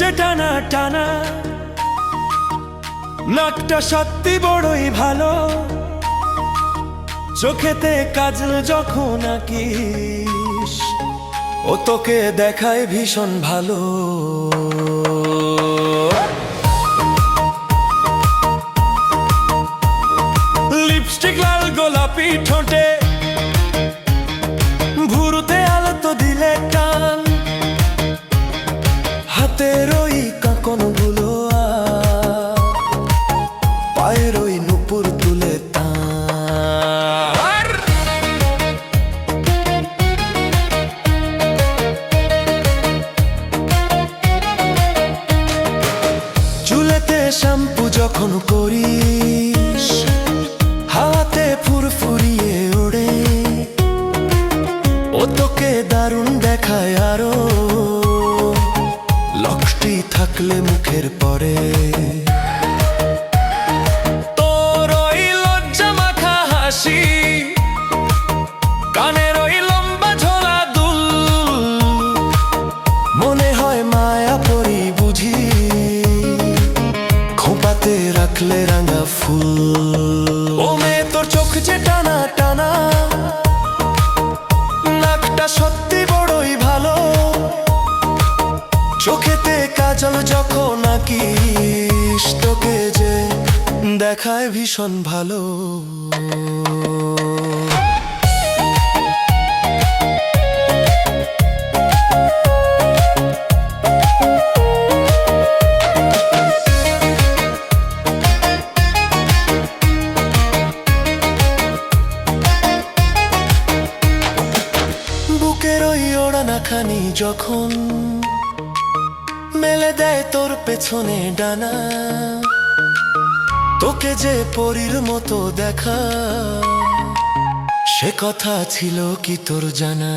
যে টানা টানা, নাকটা সত্যি বড়ই ভালো। চোখেতে কাজল যখন আঁকিস, ও তোকে দেখায় ভীষণ ভালো। লিপস্টিক লাল গোলাপি ঠোঁটে ওই নুপুর তুলে তার। চুলেতে শ্যাম্পু যখন করিস হাওয়াতে ফুরফুরিয়ে ওড়ে। ও তোকে দারুণ দেখায় আরও। লক্ষ্যটি থাকলে মুখের পরে। খোপাতে রাখলে রাঙা ফুল। ও মেয়ে, তোর চোখ যে টানা টানা। নাকটা সত্যি বড়ই ভালো। চোখেতে কাজল যখন নাকি তোকে যে দেখায় ভীষণ ভালো। বুকের ওই ওড়ানা খানি যখন মেলে দেয় তোর পেছনে ডানা, তোকে যে পরীর মতো দেখা, সে কথা ছিল কি তোর জানা?